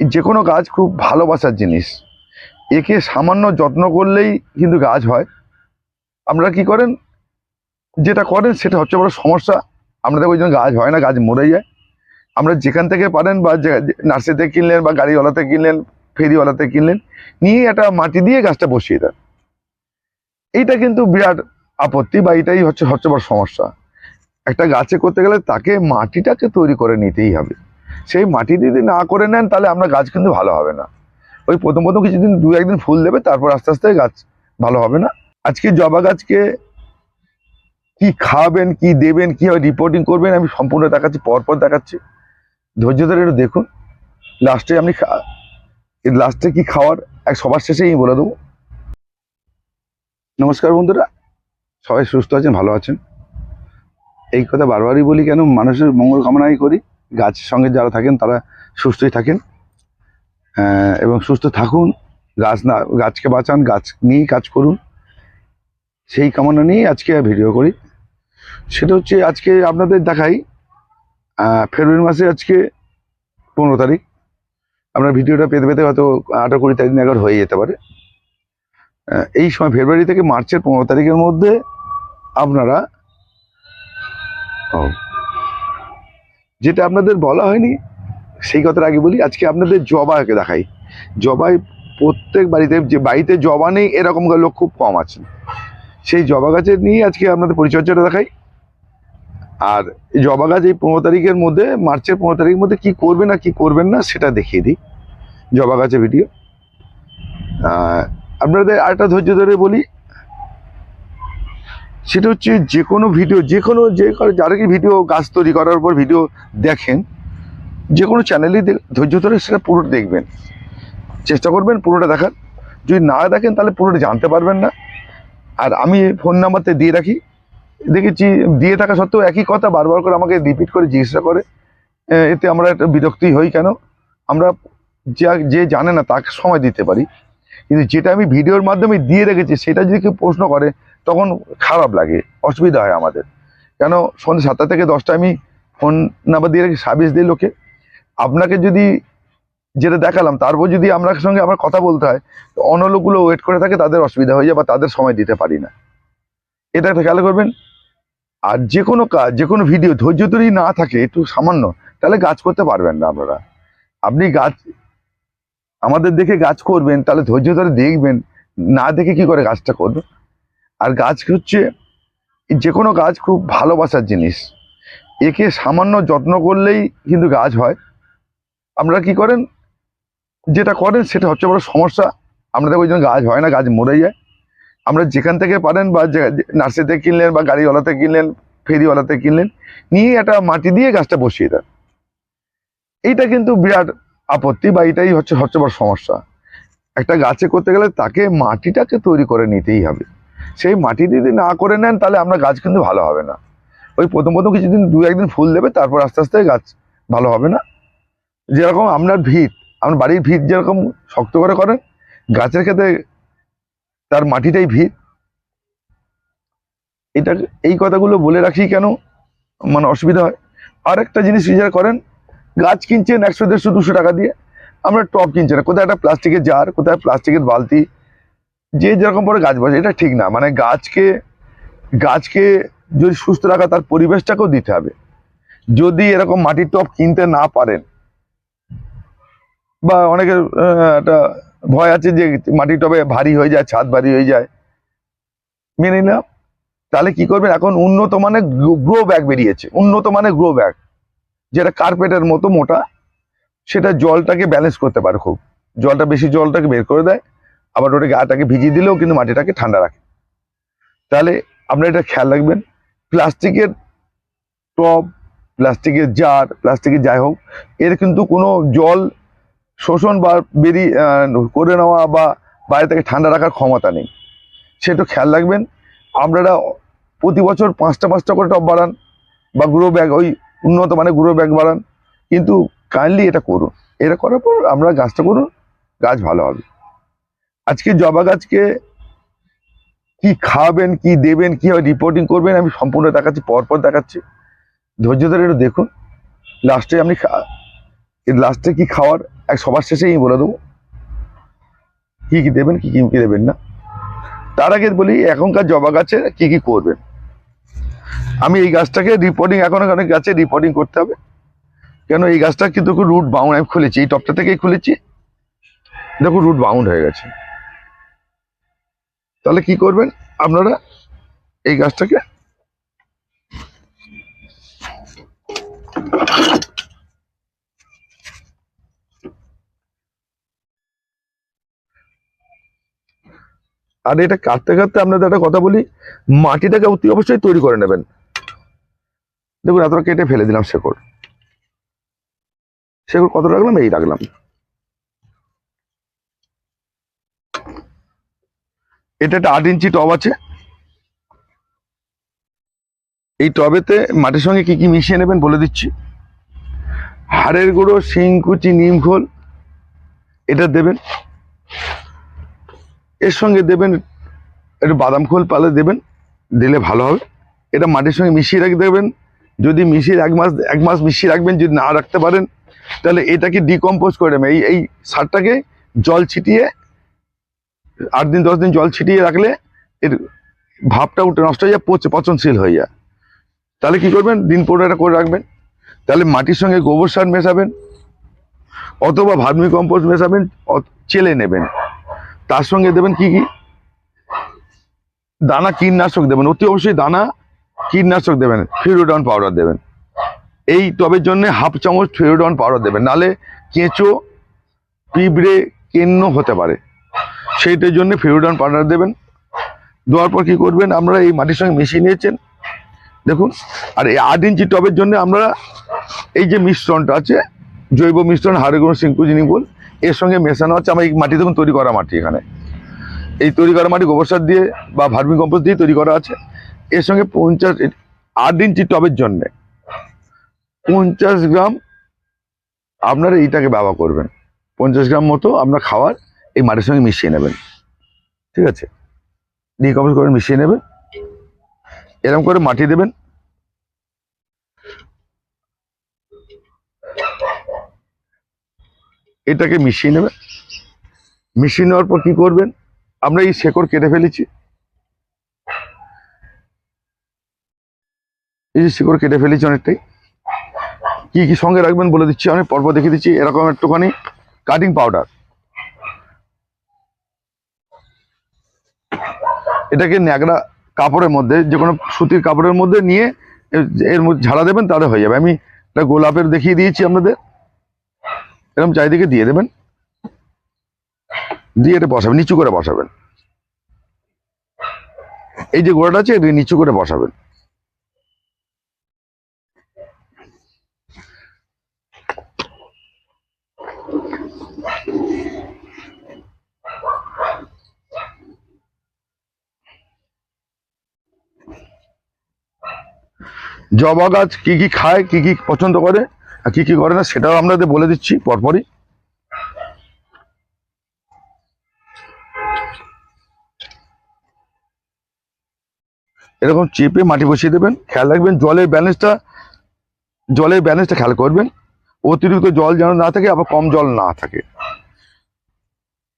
যে কোনো গাছ খুব ভালোবাসার জিনিস। একে সামান্য যত্ন করলেই কিন্তু গাছ হয়। আপনারা কি করেন? যেটা করেন সেটা হচ্ছে বড় সমস্যা আপনাদের ওই জন্য গাছ হয় না, গাছ মরে যায়। আমরা যেখান থেকে পারেন বা নার্সারিতে কিনলেন বা গাড়িওয়ালাতে কিনলেন, ফেরিওয়ালাতে কিনলেন, নিয়ে একটা মাটি দিয়ে গাছটা বসিয়ে দেন। এইটা কিন্তু বিরাট আপত্তি বা এটাই হচ্ছে হচ্ছে বড় সমস্যা। একটা গাছে করতে গেলে তাকে মাটিটাকে তৈরি করে নিতেই হবে। সেই মাটি যদি না করে নেন, তাহলে আমরা গাছ কিন্তু ভালো হবে না। ওই প্রথম প্রথম কিছুদিন দু একদিন ফুল দেবে, তারপর আস্তে আস্তে গাছ ভালো হবে না। আজকে জবা গাছকে কি খাওয়াবেন কি দেবেন, কীভাবে রিপোর্টিং করবেন, আমি সম্পূর্ণ দেখাচ্ছি, পরপর দেখাচ্ছি। ধৈর্য ধরে একটু দেখুন। লাস্টে আপনি লাস্টে কি খাওয়ার, এক সবার শেষে আমি বলে দেবো। নমস্কার বন্ধুরা, সবাই সুস্থ আছেন, ভালো আছেন? এই কথা বারবারই বলি কেন, মানুষের মঙ্গল কামনাই করি। গাছের সঙ্গে যারা থাকেন তারা সুস্থই থাকেন। এবং সুস্থ থাকুন গাছ না গাছকে বাঁচান গাছ নিয়েই কাজ করুন। সেই কামনা নিয়েই আজকে ভিডিও করি। সেটা হচ্ছে আজকে আপনাদের দেখাই ফেব্রুয়ারি মাসে আজকে পনেরো তারিখ। আপনার ভিডিওটা পেতে পেতে হয়তো আঠারো কুড়ি তারিখ নাগাদ হয়ে যেতে পারে। এই সময় ফেব্রুয়ারি থেকে মার্চের পনেরো তারিখের মধ্যে আপনারা ও, যেটা আপনাদের বলা হয়নি, সেই কথাটা আগে বলি। আজকে আপনাদের জবাকে দেখাই। জবাই প্রত্যেক বাড়িতে, যে বাড়িতে জবা নেই, এরকম লোক খুব কম আছে। সেই জবা গাছের নিয়ে আজকে আপনাদের পরিচর্যাটা দেখাই। আর জবা গাছ এই পনেরো তারিখের মধ্যে, মার্চের পনেরো তারিখের মধ্যে কি করবেন আর কি করবেন না, সেটা দেখিয়ে দিই। জবা গাছের ভিডিও। আপনাদের আরেকটা ধৈর্য ধরে বলি সেটা হচ্ছে যে কোনো ভিডিও যে কোনো, যে যারা কি ভিডিও গাছ তৈরি করার পর ভিডিও দেখেন, যে কোনো চ্যানেলই ধৈর্য ধরে সেটা পুরোটা দেখবেন। চেষ্টা করবেন পুরোটা দেখার। যদি না দেখেন তাহলে পুরোটা জানতে পারবেন না। আর আমি ফোন নাম্বারতে দিয়ে রাখি। দেখেছি, দিয়ে থাকা সত্ত্বেও একই কথা বারবার করে আমাকে রিপিট করে জিজ্ঞাসা করে। এতে আমরা একটা বিরক্তি হই কেন? আমরা যে জানে না তাকে সময় দিতে পারি। কিন্তু যেটা আমি ভিডিওর মাধ্যমে দিয়ে রেখেছি, সেটা যদি কেউ প্রশ্ন করে, তখন খারাপ লাগে, অসুবিধা হয় আমাদের। কেন? সন্ধ্যে সাতটা থেকে দশটা আমি ফোন নাম্বার দিয়ে রেখে সার্ভিস দিই লোকে। আপনাকে যদি যেটা দেখালাম, তারপর যদি আপনার সঙ্গে আমার কথা বলতে হয় অন্য লোকগুলো ওয়েট করে থাকে, তাদের অসুবিধা হয়ে যায় বা তাদের সময় দিতে পারি না। এটা একটা খেয়াল করবেন। আর যে কোনো কাজ যে কোনো ভিডিও ধৈর্য ধরে না থাকে, একটু সামান্য, তাহলে গাছ করতে পারবেন না আপনারা। আপনি গাছ আমাদের দেখে গাছ করবেন, তাহলে ধৈর্য ধরে দেখবেন, না দেখে কি করে গাছটা করবেন আর গাছ হচ্ছে যে কোনো গাছ খুব ভালোবাসার জিনিস। একে সামান্য যত্ন করলেই কিন্তু গাছ হয়। আপনারা কি করেন? যেটা করেন সেটা হচ্ছে বড় সমস্যা আপনাদের ওই জন্য গাছ হয় না, গাছ মরে যায়। আমরা যেখান থেকে পারেন বা নার্সারিতে কিনলেন বা গাড়িওয়ালাতে কিনলেন, ফেরিওয়ালাতে কিনলেন, নিয়ে একটা মাটি দিয়ে গাছটা বসিয়ে দেন। এইটা কিন্তু বিরাট আপত্তি বা এটাই হচ্ছে সবচেয়ে বড় সমস্যা। একটা গাছে করতে গেলে তাকে মাটিটাকে তৈরি করে নিতেই হবে। সেই মাটি যদি না করে নেন তাহলে আমরা গাছ কিন্তু ভালো হবে না। ওই প্রথম প্রথম কিছুদিন দু একদিন ফুল দেবে, তারপর আস্তে আস্তে গাছ ভালো হবে না। যেরকম আপনার ভিত, আপনার বাড়ির ভিত যেরকম শক্ত করে করেন, গাছের ক্ষেত্রে তার মাটিটাই ভিত। এটা এই কথাগুলো বলে রাখি কেন? মানে অসুবিধা হয়। আর একটা জিনিস যারা করেন গাছ কিনছেন একশো দেড়শো, দুশো টাকা দিয়ে। আমরা টপ কিনছি না। কোথায় একটা প্লাস্টিকের জার, কোথায় প্লাস্টিকের বালতি। যে যেরকম পরে গাছ বসে, এটা ঠিক না। মানে গাছকে গাছকে যদি সুস্থ রাখা, তার পরিবেশটাকেও দিতে হবে। যদি এরকম মাটির টপ কিনতে না পারেন, বা অনেকের একটা ভয় আছে যে মাটির টবে ভারী হয়ে যায়, ছাদ ভারী হয়ে যায়, মেনে নিলাম। তাহলে কি করবেন? এখন উন্নত মানের গ্রো ব্যাগ বেরিয়েছে। উন্নত মানের গ্রো ব্যাগ। যেটা কার্পেটের মতো মোটা, সেটা জলটাকে ব্যালেন্স করতে পারে খুব। জলটা বেশি জলটাকে বের করে দেয়, আবার ওটাকে গাটাকে ভিজিয়ে দিলেও কিন্তু মাটিটাকে ঠান্ডা রাখে। তাহলে আপনারা এটা খেয়াল রাখবেন, প্লাস্টিকের টব, প্লাস্টিকের জার, প্লাস্টিকের যাই হোক, এর কিন্তু কোনো জল শোষণ বা বেরিয়ে করে নেওয়া বা বাইরে থেকে ঠান্ডা রাখার ক্ষমতা নেই। সেটা খেয়াল রাখবেন, আপনারা প্রতি বছর পাঁচটা পাঁচটা করে টব বাড়ান, বা গ্রো ব্যাগ ওই উন্নত মানে গ্রো ব্যাগ বাড়ান কিন্তু কাইন্ডলি এটা করুন। এটা করার পর আমরা গাছটা করুন, গাছ ভালো হবে। আজকে জবা গাছকে কি খাওয়াবেন কি দেবেন, কীভাবে রিপোর্টিং করবেন, আমি সম্পূর্ণ দেখাচ্ছি, পরপর দেখাচ্ছি। ধৈর্য ধরে একটু দেখুন। লাস্টে আপনি লাস্টে কি খাওয়ার, এক সবার শেষেই বলে দেবো। কী কী দেবেন কী কী কি দেবেন না। তার আগে বলি, এখনকার জবা গাছে কী কী করবেন? আমি এই গাছটাকে রিপোর্টিং এখন অনেক গাছে রিপোর্টিং করতে হবে। কেন এই গাছটা কিন্তু রুট বাউন্ড আমি খুলেছি, এই টপটা থেকেই খুলেছি। দেখুন রুট বাউন্ড হয়ে গেছে। তাহলে কি করবেন? আপনারা এই গাছটাকে আর এটা কাটতে কাটতে আপনাদের একটা কথা বলি, মাটিটাকে অতি অবশ্যই তৈরি করে নেবেন। দেখুন, এতটা কেটে ফেলে দিলাম শেকড়। শেকড় কত রাখলাম? এই রাখলাম। এটা একটা আট ইঞ্চি টব আছে। এই টবেতে মাটির সঙ্গে কি কি মিশিয়ে নেবেন বলে দিচ্ছি। হাড়ের গুঁড়ো শিংকুচি নিম, খোল, এটা দেবেন। এর সঙ্গে দেবেন একটু বাদাম খোল পালে দেবেন, দিলে ভালো হবে। এটা মাটির সঙ্গে মিশিয়ে রাখতে দেবেন। যদি মিশিয়ে এক মাস এক মাস মিশিয়ে রাখবেন, যদি না রাখতে পারেন, তাহলে এটাকে ডিকম্পোজ করে দেবেন এই এই সারটাকে জল ছিটিয়ে, আট দিন, দশ দিন জল ছিটিয়ে রাখলে এর ভাবটা উঠে নষ্ট হয়ে যায়, পচে, পচনশীল হয়ে যায়। তাহলে কি করবেন? দিন পনেরো এটা করে রাখবেন। তাহলে মাটির সঙ্গে গোবর সার মেশাবেন, অথবা ভার্মি কম্পোস্ট মেশাবেন চেলে নেবেন। তার সঙ্গে দেবেন কি কি? দানা কীটনাশক দেবেন। অতি অবশ্যই দানা কীটনাশক দেবেন, ফিরোডন পাউডার দেবেন। এই টবের জন্য হাফ চামচ ফিরোডন পাউডার দেবেন, নালে কেঁচো, পিঁপড়ে, কেন্ন হতে পারে। সেইটার জন্য ফিরোডন পাউডার দেবেন। দেওয়ার পর কি করবেন আপনারা এই মাটির সঙ্গে মিশিয়ে নিয়েছেন। দেখুন, আর এই আট ইঞ্চি টবের জন্য আমরা এই যে মিশ্রণটা আছে, জৈব মিশ্রণ হাড়ে কোনো সিঙ্কুজিনি বল, এর সঙ্গে মেশানো হচ্ছে আমার এই মাটি দেখুন, তৈরি করা মাটি এখানে। এই তৈরি করা মাটি গোবর সার দিয়ে বা ভার্মি কম্পোস্ট দিয়ে তৈরি করা আছে। এর সঙ্গে পঞ্চাশ, আট ইঞ্চি টবের জন্যে। পঞ্চাশ গ্রাম আপনারা এইটাকে ব্যবহার করবেন। পঞ্চাশ গ্রাম মতো আপনার খাওয়ার এই মাটির সঙ্গে মিশিয়ে নেবেন। ঠিক আছে? ডিকম্পোজ করে মিশিয়ে নেবেন। এরকম করে মাটি দেবেন। এটাকে মিশিয়ে নেবেন। মিশিয়ে নেওয়ার পর কি করবেন? আমরা এই শেকড় কেটে ফেলেছি। এই যে শিকড় কেটে ফেলেছি অনেকটাই। কি কি সঙ্গে রাখবেন বলে দিচ্ছি আমি, পরপর দেখিয়ে দিচ্ছি, এরকম একটুখানি কাটিং পাউডার এটাকে ন্যাকড়া কাপড়ের মধ্যে, যে কোনো সুতির কাপড়ের মধ্যে নিয়ে এর মধ্যে ঝাড়া দেবেন, তাহলে হয়ে যাবে। আমি এটা গোলাপের দেখিয়ে দিয়েছি আপনাদের। এরকম চারিদিকে দিয়ে দেবেন। দিয়ে এটা বসাবেন, নিচু করে বসাবেন। এই যে গোড়াটা আছে, এটা নিচু করে বসাবেন। জবা গাছ কি কি খায়, কি কি পছন্দ করে, আর কি কি করে না, সেটাও আপনাদের বলে দিচ্ছি পরপরই। এরকম চেপে মাটি বসিয়ে দেবেন। খেয়াল রাখবেন, জলের ব্যালেন্সটা জলের ব্যালেন্সটা খেয়াল করবেন। অতিরিক্ত জল যেন না থাকে, আবার কম জল না থাকে।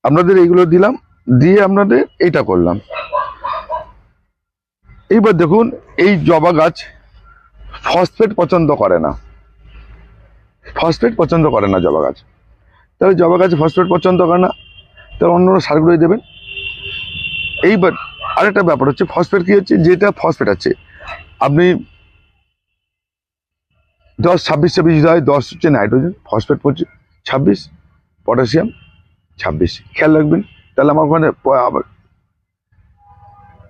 আপনাদের এইগুলো দিলাম, দিয়ে আপনাদের এইটা করলাম। এইবার দেখুন, এই জবা গাছ ফসফেট পছন্দ করে না। ফসফেট পছন্দ করে না জবা গাছ। তাহলে জবা গাছ ফসফেট পছন্দ করে না। তাহলে অন্য সারগুলোই দেবেন। এইবার আরেকটা ব্যাপার হচ্ছে ফসফেট কি হচ্ছে? যেটা ফসফেট আছে, আপনি দশ, ছাব্বিশ ছাব্বিশ হয়, দশ হচ্ছে নাইট্রোজেন ফসফেট পড়ছে ছাব্বিশ পটাশিয়াম ছাব্বিশ। খেয়াল রাখবেন, তাহলে আমার ওখানে আবার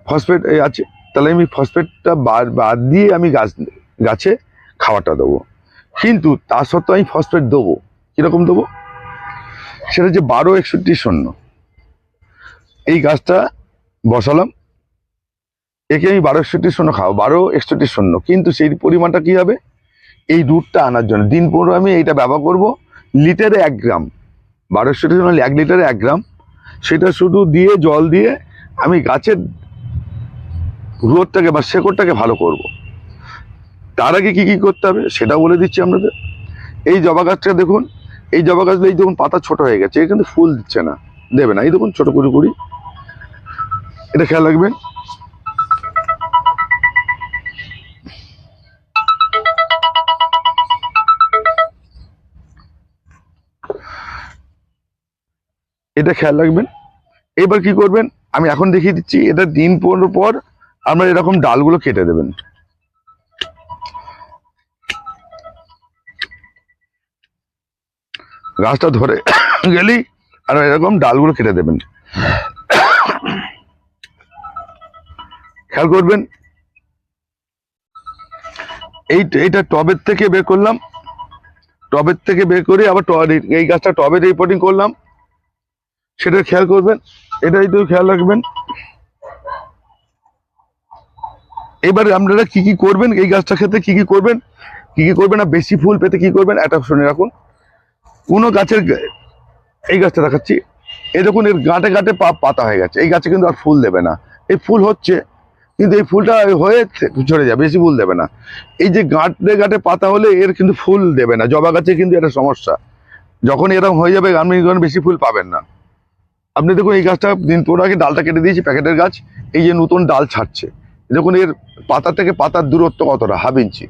ফসফেট আছে। তাহলে আমি ফসফেটটা বাদ বাদ দিয়ে আমি গাছ গাছে খাবারটা দেবো। কিন্তু তা সত্ত্বেও আমি ফসফেট দেবো। কীরকম দেবো? সেটা হচ্ছে বারো একষট্টি শূন্য। এই গাছটা বসালাম। একে আমি বারো একষট্টি শূন্য খাব বারো একষট্টি শূন্য। কিন্তু সেই পরিমাণটা কী হবে? এই দুধটা আনার জন্য। দিন পনেরো আমি এইটা ব্যবহার করব লিটারে এক গ্রাম। বারো একষট্টি শূন্য এক লিটারে এক গ্রাম। সেটা শুধু দিয়ে, জল দিয়ে আমি গাছের গ্রোথটাকে বা শেকড়টাকে ভালো করব। তার আগে কি কি করতে হবে সেটা বলে দিচ্ছি আপনাদের। এই জবা গাছটা দেখুন, এই জবা গাছগুলো এই দেখুন পাতা ছোট হয়ে গেছে এ কিন্তু ফুল দিচ্ছে না, দেবে না। এই দেখুন ছোট করে করি। এটা খেয়াল রাখবেন। এটা খেয়াল রাখবেন। এবার কি করবেন? আমি এখন দেখিয়ে দিচ্ছি, এটা দিন পনেরো পর আমরা এরকম ডালগুলো কেটে দেবেন। গাছটা ধরে গেলেই আর এরকম ডালগুলো কেটে দেবেন। খেয়াল করবেন। এই এইটা টবের থেকে বের করলাম। টবের থেকে বের করে আবার এই গাছটা টবে রিপোর্টিং করলাম। সেটা খেয়াল করবেন। এটাই তো খেয়াল রাখবেন। এবার আপনারা কি কি করবেন? এই গাছটা ক্ষেত্রে কি কি করবেন? কি কি করবেন? না বেশি ফুল পেতে কি করবেন? এটা শুনে রাখুন। কোনো গাছের এই গাছটা দেখাচ্ছি। এই দেখুন, এর গাঁটে গাঁটে পাতা হয়ে গেছে। এই গাছে কিন্তু আর ফুল দেবে না। এই ফুল হচ্ছে, কিন্তু এই ফুলটা হয়ে ঝরে যাবে বেশি ফুল দেবে না। এই যে গাঁটে গাঁটে পাতা হলে এর কিন্তু ফুল দেবে না। জবা গাছে কিন্তু এটা সমস্যা। যখন এরকম হয়ে যাবে আপনি বেশি ফুল পাবেন না। আপনি দেখুন, এই গাছটা দিন পনেরো আগে ডালটা কেটে দিয়েছি, প্যাকেটের গাছ। এই যে নতুন ডাল ছাড়ছে। দেখুন, এর পাতা থেকে পাতার দূরত্ব কতটা? Half inch.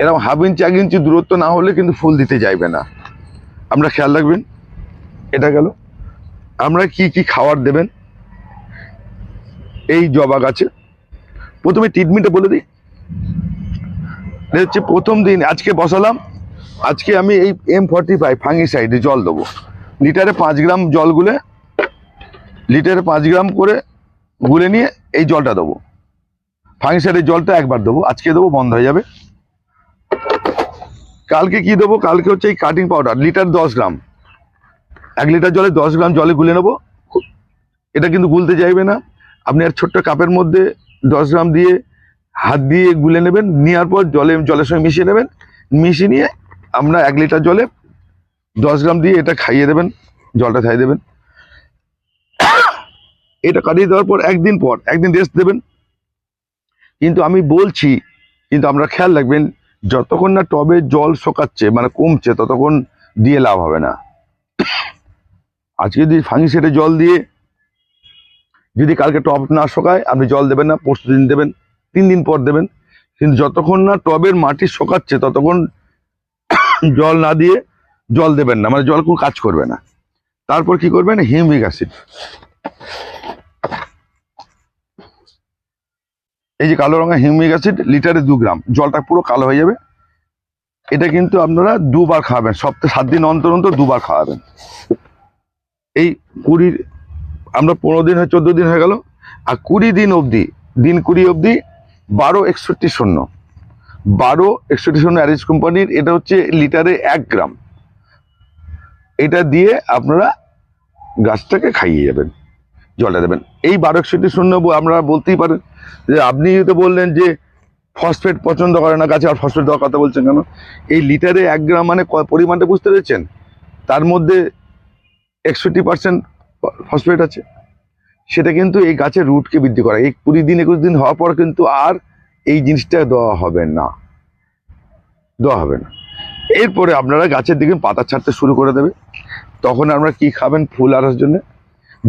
এরকম হাফ ইঞ্চি, এক ইঞ্চি দূরত্ব না হলে কিন্তু ফুল দিতে চাইবে না। আমরা খেয়াল রাখবেন, এটা গেল। আমরা কি কি খাবার দেবেন? এই জবা গাছে। প্রথমে ট্রিটমেন্টটা বলে দিই। হচ্ছে প্রথম দিন, আজকে বসালাম। আজকে আমি এই এম ফর্টি ফাইভ ফাঙ্গিসাইডে জল দেবো। লিটারে পাঁচ গ্রাম জল গুলে, লিটারে পাঁচ গ্রাম করে গুলে নিয়ে এই জলটা দেবো। ফাঙ্গিসাইডের জলটা একবার দেবো, আজকে দেবো, বন্ধ হয়ে যাবে। কালকে কি দেবো? কালকে হচ্ছে এই কাটিং পাউডার লিটার দশ গ্রাম। এক লিটার জলে দশ গ্রাম জলে গুলে নেব। এটা কিন্তু গুলতে চাইবে না। আপনি আর ছোট্ট কাপের মধ্যে দশ গ্রাম দিয়ে হাত দিয়ে গুলে নেবেন, নেওয়ার পর জলে, জলের সঙ্গে মিশিয়ে নেবেন। মিশিয়ে নিয়ে আমরা এক লিটার জলে দশ গ্রাম দিয়ে এটা খাইয়ে দেবেন, জলটা খাইয়ে দেবেন। এটা কাটিয়ে দেওয়ার পর একদিন পর, একদিন রেস্ট দেবেন। কিন্তু আমি বলছি, কিন্তু আমরা খেয়াল রাখবেন যতক্ষণ না টবে জল শোকাচ্ছে মানে কমছে, ততক্ষণ দিয়ে লাভ হবে না। আজকে যদি ফাঙ্গি সেটে জল দিয়ে যদি কালকে টব না শোকায়, আপনি জল দেবেন না, পরশু দিন দেবেন, তিন দিন পর দেবেন। কিন্তু যতক্ষণ না টবের মাটি শোকাচ্ছে, ততক্ষণ জল না দিয়ে জল দেবেন না। মানে জল কোনো কাজ করবে না। তারপর কি করবেন? Humic acid. এই যে কালো রঙের হিউমিক অ্যাসিড, লিটারে দু গ্রাম। জলটা পুরো কালো হয়ে যাবে। এটা কিন্তু আপনারা দুবার খাওয়াবেন। সপ্তাহে সাত দিন অন্তর অন্তর দুবার খাওয়াবেন। এই কুড়ির, আমরা পনেরো দিন হয়ে, চোদ্দ দিন হয়ে গেল। আর কুড়ি দিন অবধি, দিন কুড়ি অবধি বারো একষট্টি শূন্য। বারো একষট্টি শূন্য অ্যারিজ কোম্পানির, এটা হচ্ছে লিটারে এক গ্রাম। এটা দিয়ে আপনারা গাছটাকে খাইয়ে যাবেন। জলটা দেবেন। এই বারো একষট্টি শূন্য আপনারা বলতেই পারেন যে আপনি তো বললেন যে ফসফেট পছন্দ করে না, গাছে আর ফসফেট দেওয়ার কথা বলছেন কেন? এই লিটারে এক গ্রাম মানে পরিমাণটা বুঝতে পেরেছেন? তার মধ্যে একষট্টি পার্সেন্ট ফসফেট আছে। সেটা কিন্তু এই গাছের রুটকে বৃদ্ধি করে। এই কুড়ি দিন, একুশ দিন হওয়ার পর কিন্তু আর এই জিনিসটা দেওয়া হবে না। দেওয়া হবে না। এরপরে আপনারা গাছের দিকে পাতা ছাড়তে শুরু করে দেবে। তখন আপনারা কি খাবেন? ফুল আসার জন্য।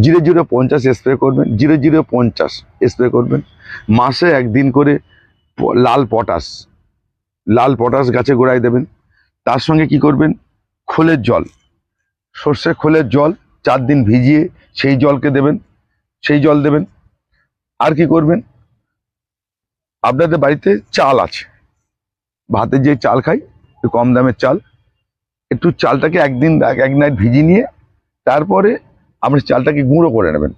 জিরো জিরো পঞ্চাশ স্প্রে করবেন, জিরো জিরো পঞ্চাশ স্প্রে করবেন। মাসে একদিন করে লাল পটাশ লাল পটাশ গাছে গোড়ায় দেবেন। তার সঙ্গে কি করবেন? খোলের জল, সর্ষে খোলের জল চার দিন ভিজিয়ে সেই জলকে দেবেন, সেই জল দেবেন। আর কি করবেন? আপনাদের বাড়িতে চাল আছে। ভাতের যে চাল খাই, একটু কম দামের চাল। একটু চালটাকে একদিন, এক- এক নাইট ভিজিয়ে নিয়ে, তারপরে আপনি চালটাকে গুঁড়ো করে নেবেন।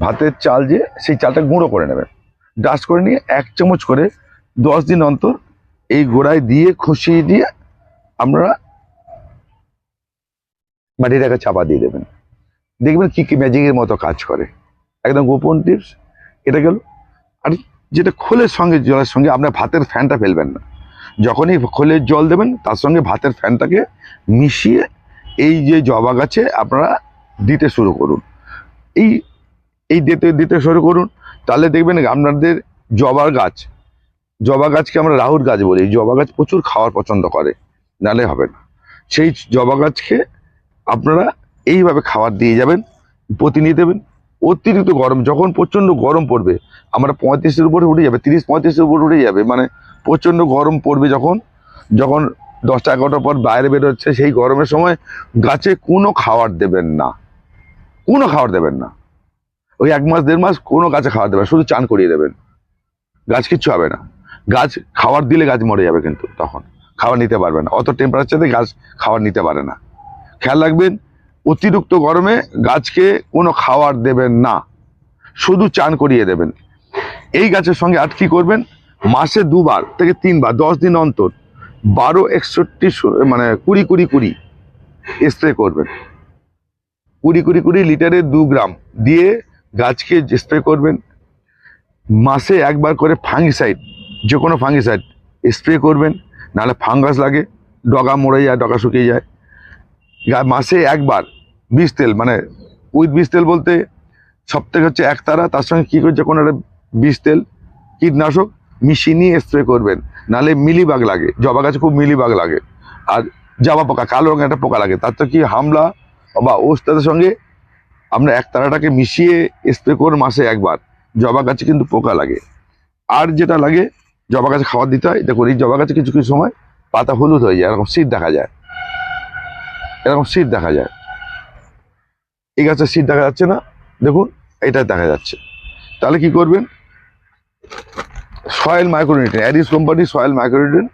ভাতের চাল যে, সেই চালটা গুঁড়ো করে নেবেন। ডাস্ট করে নিয়ে এক চামচ করে দশ দিন অন্তর এই গোড়ায় দিয়ে খুশিয়ে দিয়ে আমরা মাটিটাকে চাপা দিয়ে দেবেন। দেখবেন কি কি ম্যাজিকের মতো কাজ করে। একদম গোপন টিপস এটা গেল। আর যেটা খোলের সঙ্গে, জলের সঙ্গে, আপনার ভাতের ফ্যানটা ফেলবেন না। যখনই খোলের জল দেবেন, তার সঙ্গে ভাতের ফ্যানটাকে মিশিয়ে এই যে জবা গাছে আপনারা দিতে শুরু করুন। এই এই দিতে দিতে শুরু করুন, তাহলে দেখবেন আপনাদের জবার গাছ, জবা গাছকে আমরা রাহুর গাছ বলি। জবা গাছ প্রচুর খাওয়ার পছন্দ করে নালে হবে না। সেই জবা গাছকে আপনারা এইভাবে খাবার দিয়ে যাবেন, প্রতিনিধি দেবেন, অতিরিক্ত গরম, যখন প্রচণ্ড গরম পড়বে, আমরা পঁয়ত্রিশের উপরে উঠে যাবে, তিরিশ, পঁয়ত্রিশের উপরে উঠে যাবে মানে প্রচণ্ড গরম পড়বে যখন যখন দশটা, এগারোটার পর বাইরে বেরোচ্ছে, সেই গরমের সময় গাছে কোনো খাবার দেবেন না। কোনো খাবার দেবেন না। ওই এক মাস, দেড় মাস কোনো গাছে খাবার দেবেন শুধু চান করিয়ে দেবেন। গাছ কিচ্ছু হবে না। গাছ খাবার দিলে গাছ মরে যাবে কিন্তু তখন। খাবার নিতে পারবে না। অত টেম্পারেচারে গাছ খাবার নিতে পারে না। খেয়াল রাখবেন, অতিরিক্ত গরমে গাছকে কোনো খাবার দেবেন না। শুধু চান করিয়ে দেবেন। এই গাছের সঙ্গে আর কি করবেন? মাসে দুবার থেকে তিনবার, দশ দিন অন্তর, বারো, একষট্টি মানে কুড়ি কুড়ি কুড়ি স্প্রে করবেন। কুড়ি কুড়ি কুড়ি লিটারে দু গ্রাম দিয়ে গাছকে স্প্রে করবেন, মাসে একবার করে ফাঙ্গিসাইড যে কোনো ফাঙ্গিসাইড স্প্রে করবেন, নাহলে ফাঙ্গাস লাগে, ডগা মরে যায়, ডগা শুকিয়ে যায়। মাসে একবার বীজ তেল মানে উইথ বীজ তেল বলতে সব থেকে হচ্ছে একতারা তার সঙ্গে কী করছে কোনো একটা বীজ তেল, কীটনাশক মিশিয়ে নিয়ে স্প্রে করবেন, নাহলে মিলিবাগ লাগে, জবা গাছে খুব মিলিবাগ লাগে। আর জাবা পোকা, কালো রঙের একটা পোকা লাগে, তার তো কি হামলা বা ওস্তাদের সঙ্গে আমরা এক তারাটাকে মিশিয়ে স্প্রে করুন মাসে একবার। জবা গাছে কিন্তু পোকা লাগে। আর যেটা লাগে, জবা গাছে খাবার দিতে হয়। দেখুন, এই জবা গাছে কিছু কিছু সময় পাতা হলুদ হয়ে যায়, এরকম শীত দেখা যায়। এরকম শীত দেখা যায়। এই গাছের শীত দেখা যাচ্ছে না। দেখুন এটা দেখা যাচ্ছে। তাহলে কি করবেন? সয়েল মাইক্রোনিউট্রেন অ্যারিস কোম্পানির সয়েল মাইক্রোনিউট্রেন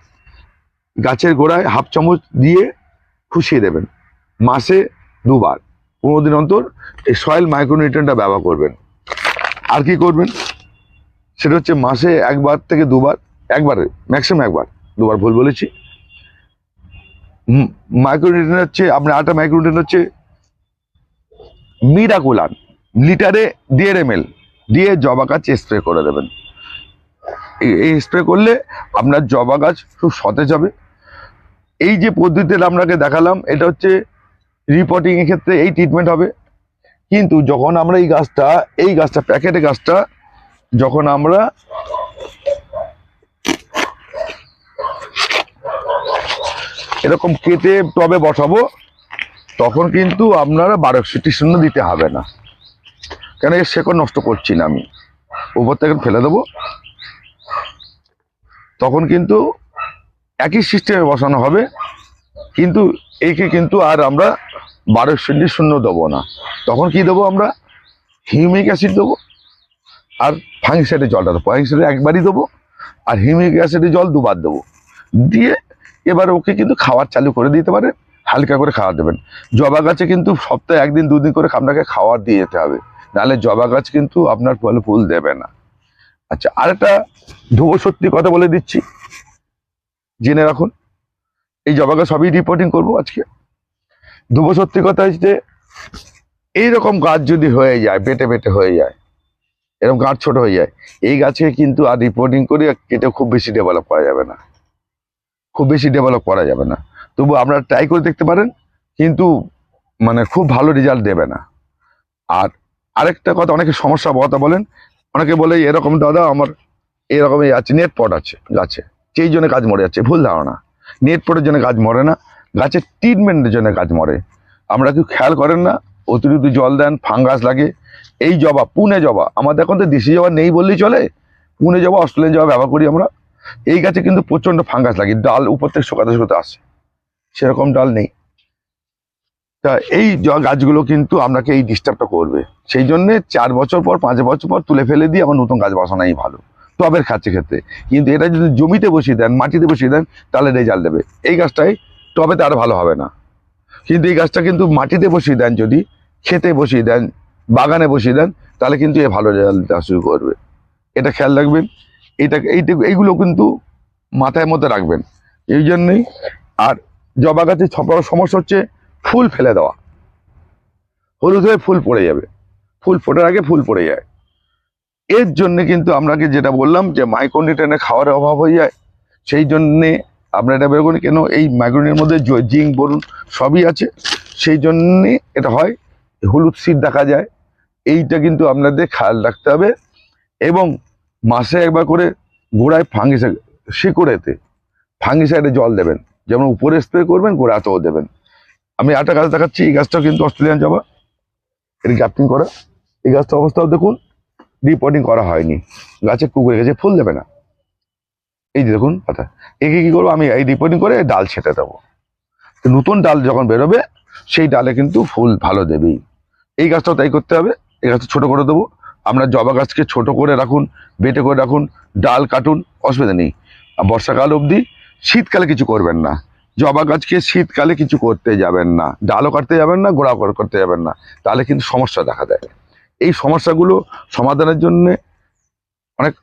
গাছের গোড়ায় হাফ চামচ দিয়ে খুশিয়ে দেবেন। মাসে দুবার। পনেরো দিন অন্তর এই সয়েল মাইক্রোনিউট্রেনটা ব্যবহার করবেন। আর কি করবেন? সেটা হচ্ছে মাসে একবার থেকে দুবার, একবারে ম্যাক্সিমাম একবার, দুবার ভুল বলেছি। মাইক্রোনিউট্রেন হচ্ছে, আপনার আটা মাইক্রোনিউট্রেন হচ্ছে মিরাকুলান লিটারে দেড় এম এল দিয়ে জবা গাছ স্প্রে করে দেবেন। এই- স্প্রে করলে আপনার জবা গাছ খুব সতেজ হবে। এই যে পদ্ধতিটা আপনাকে দেখালাম, এটা হচ্ছে রিপোর্টিং এর ক্ষেত্রে এই ট্রিটমেন্ট হবে। কিন্তু যখন আমরা এই গাছটা এই গাছটা, প্যাকেটে গাছটা, যখন আমরা এরকম কেটে টবে বসাবো, তখন কিন্তু আপনারা বারো একষট্টি শূন্য দিতে হবে না। কেন এর শেকড় নষ্ট করছি না আমি? উপর থেকে ফেলে দেবো। তখন কিন্তু একই সিস্টেমে বসানো হবে। কিন্তু একে কিন্তু আর আমরা বারো একষট্টি শূন্য দেবো না। তখন কি দেবো আমরা? হিউমিক অ্যাসিড দেবো। আর ফাঙ্গিসাইডের জলটা দেবো। ফাঙ্গিসাইডে একবারই দেবো। আর হিউমিক অ্যাসিডের জল দুবার দেবো। দিয়ে এবার ওকে কিন্তু খাবার চালু করে দিতে পারে হালকা করে খাবার দেবেন। জবা গাছে কিন্তু সপ্তাহে একদিন, দুদিন করে আপনাকে খাবার দিয়ে যেতে হবে। নাহলে জবা গাছ কিন্তু আপনার ফলে ফুল দেবে না। আচ্ছা আরেকটা ধ্রুব সত্যি কথা বলে দিচ্ছি। জেনে রাখুন। এই জবা গাছ সবই রিপোর্টিং করব আজকে। ধ্রুব সত্যি কথা হচ্ছে এইরকম গাছ যদি হয়ে যায়, বেটে বেটে হয়ে যায়, এরকম গাছ ছোট হয়ে যায়, এই গাছে কিন্তু আর রিপোর্টিং করে কেটে খুব বেশি ডেভেলপ করা যাবে না। খুব বেশি ডেভেলপ করা যাবে না। তবু আপনারা ট্রাই করে দেখতে পারেন, কিন্তু মানে খুব ভালো রেজাল্ট দেবে না। আর আরেকটা কথা, অনেকে সমস্যা কথা বলেন, অনেকে বলে এরকম দাদা আমার এরকম আছে নেট পট আছে গাছে সেই জন্য গাছ মরে যাচ্ছে, ভুল ধারণা। নেট পটের জন্য গাছ মরে না গাছের ট্রিটমেন্টের জন্য গাছ মরে। আমরা কেউ খেয়াল করেন না, অতিরিক্ত জল দেন ফাঙ্গাস লাগে। এই জবা, পুনে জবা, আমাদের এখন তো দেশি জবা নেই বললেই চলে। পুনে জবা, অস্ট্রেলিয়ান জবা ব্যবহার করি আমরা। এই গাছে কিন্তু প্রচণ্ড ফাঙ্গাস লাগে, ডাল উপর থেকে শুকাতে শুকাতে আসে। সেরকম ডাল নেই। তা এই গাছগুলো কিন্তু আপনাকে এই ডিস্টার্বটা করবে। সেই জন্য চার বছর পর, পাঁচ বছর পর তুলে ফেলে দিয়ে আমার নতুন গাছ বসানোই ভালো। টবের খাচ্ছে ক্ষেত্রে কিন্তু এটা যদি জমিতে বসিয়ে দেন, মাটিতে বসিয়ে দেন, তাহলে রেজাল্ট দেবে। এই গাছটাই টবেতে আর ভালো হবে না। কিন্তু এই গাছটা কিন্তু মাটিতে বসিয়ে দেন যদি খেতে বসিয়ে দেন, বাগানে বসিয়ে দেন, তাহলে কিন্তু এ ভালো রেজাল্ট দেওয়া শুরু করবে। এটা খেয়াল রাখবেন এইটা এইটা এইগুলো কিন্তু মাথায় মধ্যে রাখবেন। এই জন্যই আর জবা গাছের সব সমস্যা হচ্ছে ফুল ফেলে দেওয়া। হলুদ হয়ে ফুল পড়ে যাবে। ফুল ফোটার আগে ফুল পড়ে যায়। এর জন্য কিন্তু আপনাকে যেটা বললাম যে মাইক্রোনিউট্রেনের খাওয়ার অভাব হয়ে যায়, সেই জন্যে আপনারা এটা বের করুন, কেন এই মাইক্রোনির মধ্যে জিঙ্ক বলুন সবই আছে। সেই জন্যে এটা হয়, হলুদ শীত দেখা যায়, এইটা কিন্তু আপনাদের খেয়াল রাখতে হবে। এবং মাসে একবার করে গোড়ায় ফাঙ্গিসাইড শিকড়েতে ফাঙ্গিসাইডে জল দেবেন। যেমন উপরে স্প্রে করবেন, গোড়াতেও দেবেন। আমি একটা গাছ দেখাচ্ছি, এই গাছটাও কিন্তু অস্ট্রেলিয়ান জবা। এর গ্যাপটিং করা। এই গাছটা অবস্থাও দেখুন, রিপোর্টিং করা হয়নি। গাছে কুকুরে গেছে ফুল দেবে না। এই যে দেখুন পাতা একে কি করব? আমি এই রিপোর্টিং করে ডাল ছেটে দেবো। নতুন ডাল যখন বেরোবে, সেই ডালে কিন্তু ফুল ভালো দেবেই। এই গাছটাও তাই করতে হবে। এই গাছটা ছোটো করে দেবো। আমরা জবা গাছকে ছোট করে রাখুন, বেটে করে রাখুন, ডাল কাটুন, অসুবিধা নেই। বর্ষাকাল অবধি শীতকালে কিছু করবেন না। জবা গাছকে শীতকালে কিছু করতে যাবেন না। ডালও কাটতে যাবেন না গোড়া করতে যাবেন না। তাহলে কিন্তু সমস্যা দেখা দেয়। এই সমস্যাগুলো সমাধানের জন্যে অনেক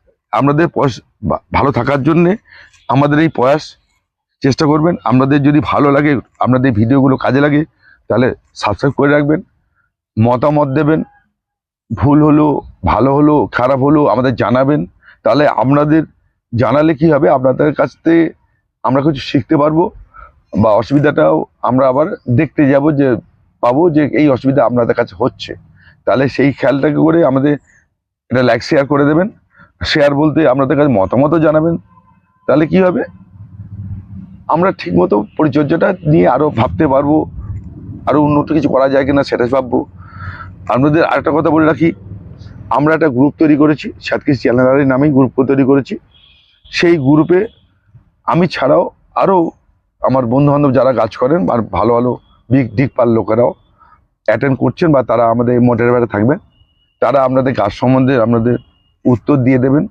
বা- ভালো থাকার জন্যে আমাদের এই প্রয়াস চেষ্টা করবেন। আপনাদের যদি ভালো লাগে আপনাদের ভিডিওগুলো কাজে লাগে, তাহলে সাবস্ক্রাইব করে রাখবেন, মতামত দেবেন, ভুল হলো, ভালো হলো, খারাপ হলো আমাদের জানাবেন। তাহলে আপনাদের জানালে কি হবে? আপনাদের কাছ থেকে আমরা কিছু শিখতে পারব বা অসুবিধাটাও আমরা আবার দেখতে যাব যে, পাবো যে এই অসুবিধা আপনাদের কাছে হচ্ছে। তাহলে সেই খেয়ালটাকে করে আমাদের এটা লাইক শেয়ার করে দেবেন। শেয়ার বলতে আপনাদের কাছে মতামতও জানাবেন। তাহলে কি হবে? আমরা ঠিকমতো পরিচর্যাটা নিয়ে আরও ভাবতে পারব আরও উন্নত কিছু করা যায় কিনা সেটা ভাববো। আপনাদের আরেকটা কথা বলে রাখি, আমরা একটা গ্রুপ তৈরি করেছি সাতকিস চ্যানেলের নামেই গ্রুপ তৈরি করেছি। সেই গ্রুপে আমি ছাড়াও আরও আমার বন্ধু বান্ধব যারা কাজ করেন আর ভালো ভালো দিক দিকপাল লোকেরাও অ্যাটেন্ড করছেন বা তারা আমাদের মোটের থাকবেন। তারা আপনাদের কাজ সম্বন্ধে আপনাদের উত্তর দিয়ে দেবেন।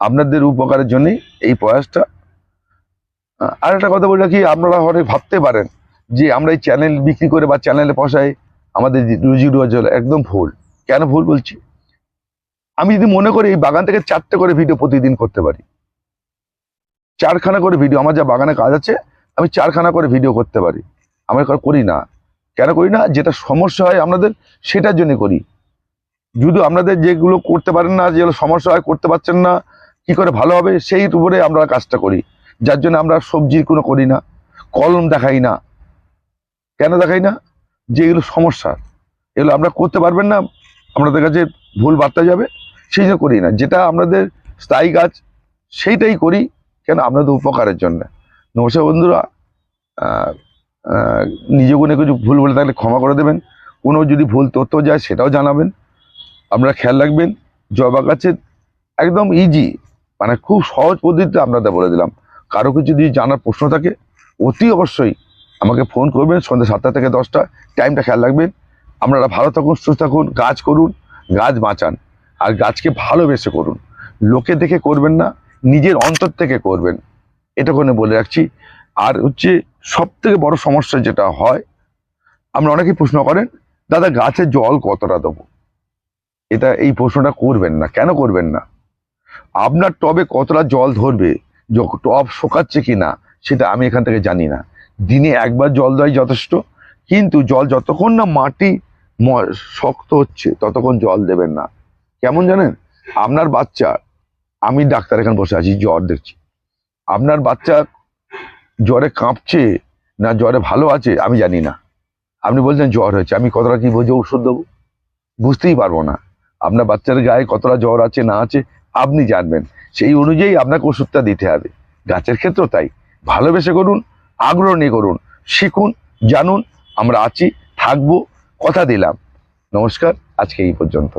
আপনাদের উপকারের জন্যই এই প্রয়াসটা। আর একটা কথা বলে রাখি, আপনারা হয়তো ভাবতে পারেন যে আমরা এই চ্যানেল বিক্রি করে বা চ্যানেলে পয়সায় আমাদের রুজি রোজগার একদম ভুল। কেন ভুল বলছি? আমি যদি মনে করি এই বাগান থেকে চারটে করে ভিডিও প্রতিদিন করতে পারি। চারখানা করে ভিডিও, আমার যা বাগানে কাজ আছে, আমি চারখানা করে ভিডিও করতে পারি। আমি কর- না। কেন করি না? যেটা সমস্যা হয় আপনাদের সেটার জন্য করি। যদি আপনাদের যেগুলো করতে পারেন না, যেগুলো সমস্যা হয়, করতে পারছেন না, কি করে ভালো হবে সেই উপরে আমরা কাজটা করি। যার জন্য আমরা সবজির কোনো করি না, কলম দেখাই না। কেন দেখাই না? যে এগুলো সমস্যা, এগুলো আমরা করতে পারবেন না আপনাদের কাছে ভুল বার্তা যাবে, সেই জন্য করি না। যেটা আপনাদের স্থায়ী কাজ, সেইটাই করি, কেন আপনাদের উপকারের জন্য। নমস্কার বন্ধুরা নিজে কোনো কিছু ভুল বলে থাকলে ক্ষমা করে দেবেন। কোনো যদি ভুল তথ্য যায় সেটাও জানাবেন। আপনারা খেয়াল রাখবেন, জবা গাছের একদম ইজি মানে খুব সহজ পদ্ধতিতে আপনাদের বলে দিলাম। কারও কিছু যদি জানার প্রশ্ন থাকে, অতি অবশ্যই আমাকে ফোন করবেন, সন্ধ্যা সাতটা থেকে দশটা টাইমটা খেয়াল রাখবেন। আপনারা ভালো থাকুন, সুস্থ থাকুন, গাছ করুন, গাছ বাঁচান, আর গাছকে ভালোবেসে করুন। লোকে দেখে করবেন না, নিজের অন্তর থেকে করবেন। এটা করে বলে রাখছি। আর হচ্ছে সব থেকে বড় সমস্যা যেটা হয় আমরা অনেকেই প্রশ্ন করেন, দাদা, গাছে জল কতটা দেবো? এটা এই প্রশ্নটা করবেন না। কেন করবেন না? আপনার টবে কতটা জল ধরবে টব শোকাচ্ছে কি না সেটা আমি এখান থেকে জানি না। দিনে একবার জল দেওয়াই যথেষ্ট, কিন্তু জল যতক্ষণ না মাটি শক্ত হচ্ছে, ততক্ষণ জল দেবেন না। কেমন জানেন? আপনার বাচ্চা, আমি ডাক্তার এখানে বসে আছি, জ্বর দেখছি। আপনার বাচ্চা জ্বরে কাঁপছে না জ্বরে ভালো আছে, আমি জানি না। আপনি বলছেন জ্বর হয়েছে, আমি কতটা কি বুঝে ওষুধ দেবো? বুঝতেই পারব না। আপনার বাচ্চার গায়ে কতটা জ্বর আছে, না আছে, আপনি জানবেন। সেই অনুযায়ী আপনাকে ওষুধটা দিতে হবে। গাছের ক্ষেত্রেও তাই। ভালোবেসে করুন, আগ্রহ নিয়ে করুন, শিখুন, জানুন, আমরা আছি, থাকব, কথা দিলাম। নমস্কার, আজকে এই পর্যন্ত